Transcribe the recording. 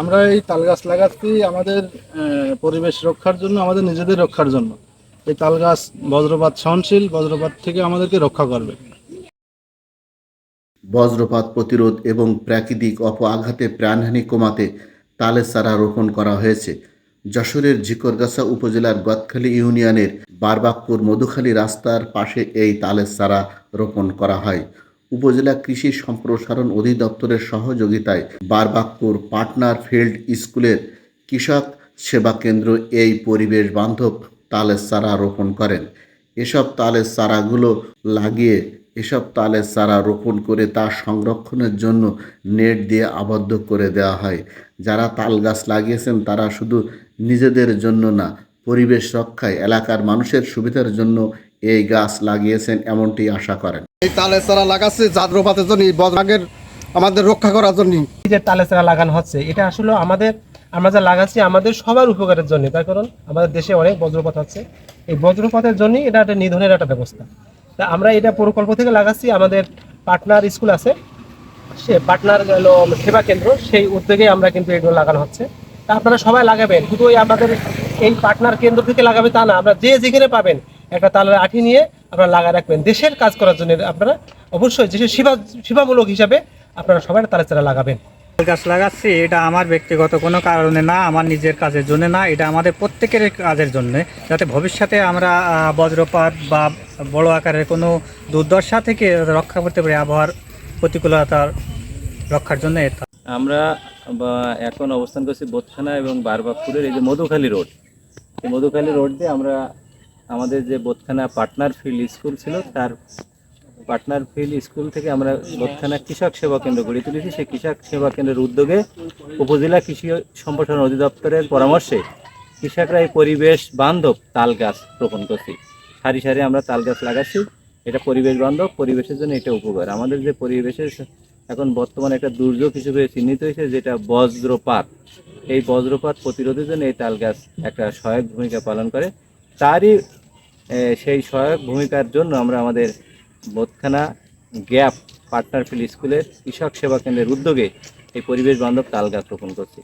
আমরা এই তাল গাছ লাগাচ্ছি আমাদের পরিবেশ রক্ষার জন্য, আমাদের নিজেদের রক্ষার জন্য। এই তাল গাছ বজ্রপাত সহনশীল, বজ্রপাত থেকে আমাদেরকে রক্ষা করবে। বজ্রপাত প্রতিরোধ এবং প্রাকৃতিক অপ আঘাতে প্রাণহানি কমাতে তালের চারা রোপণ করা হয়েছে। যশোরের ঝিকরগাছা উপজেলার গদখালী ইউনিয়নের বারবাকপুর মধুখালী রাস্তার পাশে এই তালের চারা রোপণ করা হয়। উপজেলা কৃষি সম্প্রসারণ অধিদপ্তরের সহযোগিতায় বারবাকপুর পার্টনার ফিল্ড স্কুলের কৃষক সেবা কেন্দ্র এই পরিবেশ বান্ধব তালের চারা রোপণ করেন। এসব তালের চারাগুলো লাগিয়ে এসব তালের চারা রোপণ করে তা সংরক্ষণের জন্য নেট দিয়ে আবদ্ধ করে দেওয়া হয়। যারা তাল গাছ লাগিয়েছেন, তারা শুধু নিজেদের জন্য না, পরিবেশ রক্ষায়, এলাকার মানুষের সুবিধার জন্য এই গাছ লাগিয়েছেন এমনটি আশা করেন। এই তালের চারা লাগাচ্ছে জাদ্রপাতের জন্য বজ্রাগের আমাদের রক্ষা করার জন্য এই যে তালে চারা লাগানো হচ্ছে এটা আসলে আমাদের আমরা যা লাগাচ্ছি আমাদের সবার উপকারের জন্য তার কারণ আমাদের দেশে অনেক বজ্রপাত হচ্ছে। এই বজ্রপাতের জন্যই এটা একটা নিধনের একটা ব্যবস্থা। তা আমরা এটা প্রকল্প থেকে লাগাচ্ছি আমাদের পার্টনার স্কুল আছে। সে পার্টনার হলো সেবা কেন্দ্র সেই উদ্যোগে আমরা কিন্তু এগুলো লাগানো হচ্ছে। তা আপনারা সবাই লাগাবেন শুধু ওই আমাদের এই পার্টনার কেন্দ্র থেকে লাগাবে তা না আমরা যে যেখানে পাবেন একটা তালের আঠি নিয়ে আপনারা লাগা রাখবেন। দেশের কাজ করার জন্য আপনারা অবশ্যই দেশের সেবা সেবামূলক হিসাবে আপনারা সবাই তালের চারা লাগাবেন। ফুল গাছ লাগাচ্ছি এটা আমার ব্যক্তিগত কোনো কারণে না আমার নিজের কাজের জন্য না এটা আমাদের প্রত্যেকের কাজের জন্য। যাতে ভবিষ্যতে আমরা বজ্রপাত বা বড় আকারের কোনো দুর্দশা থেকে রক্ষা করতে পারি আবহাওয়ার প্রতিকূলতার রক্ষার জন্য এটা। আমরা বা এখন অবস্থান করছি বোথখানা এবং বারবাকপুরের এই যে মধুখালী রোড। এই মধুখালী রোড দিয়ে আমরা আমাদের যে বোথখানা পার্টনার ফিল্ড স্কুল ছিল, তার পার্টনার ফিল্ড স্কুল থেকে আমরা বোথখানা কৃষক সেবা কেন্দ্র গড়ে তুলেছি। সেই কৃষক সেবা কেন্দ্রের উদ্যোগে উপজেলা কৃষি সম্প্রসারণ অধিদপ্তরের পরামর্শে কৃষকরা এই পরিবেশ বান্ধব তাল গাছ রোপণ করছি। সারি সারি আমরা তাল গাছ লাগাচ্ছি। এটা পরিবেশ বান্ধব, পরিবেশের জন্য এটা উপকার। আমাদের যে পরিবেশের এখন বর্তমানে একটা দুর্যোগ হিসেবে চিহ্নিত হয়েছে, যেটা বজ্রপাত। এই বজ্রপাত প্রতিরোধের জন্য এই তাল গাছ একটা সহায়ক ভূমিকা পালন করে। তারই সেই সহায়ক ভূমিকার জন্য আমরা আমাদের বোধখানা গ্যাপ পার্টনারফিল স্কুলের কৃষক সেবা কেন্দ্রের উদ্যোগে এই পরিবেশ বান্ধব তাল গাছ রোপণ করছি।